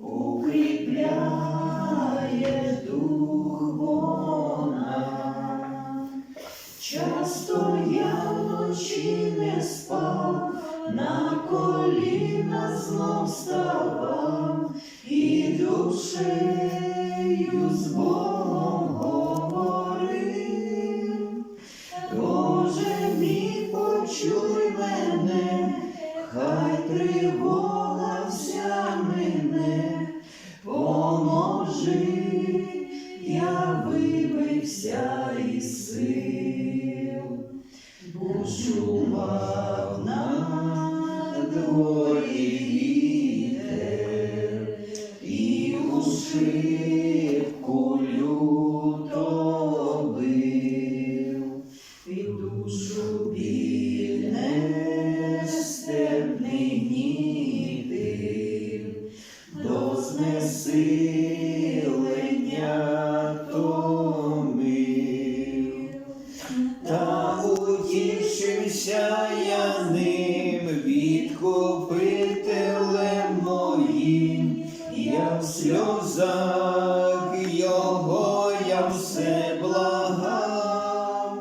укріпляє дух. Часто я вночі не спав, на коліна знов ставав, і душею з Богом говорив. Боже мій, почуй мене, хай тривога я вибився із сил, бушував на дворі вітер, і у шибку люто бив, і душу біль нестерпний нітив, до знесилення утішився я ним, відкупителем моїм, я в сльозах його я все благав.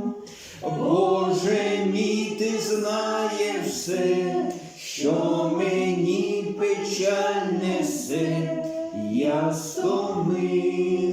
Боже мій, ти знаєш все, що мені печаль несе, я що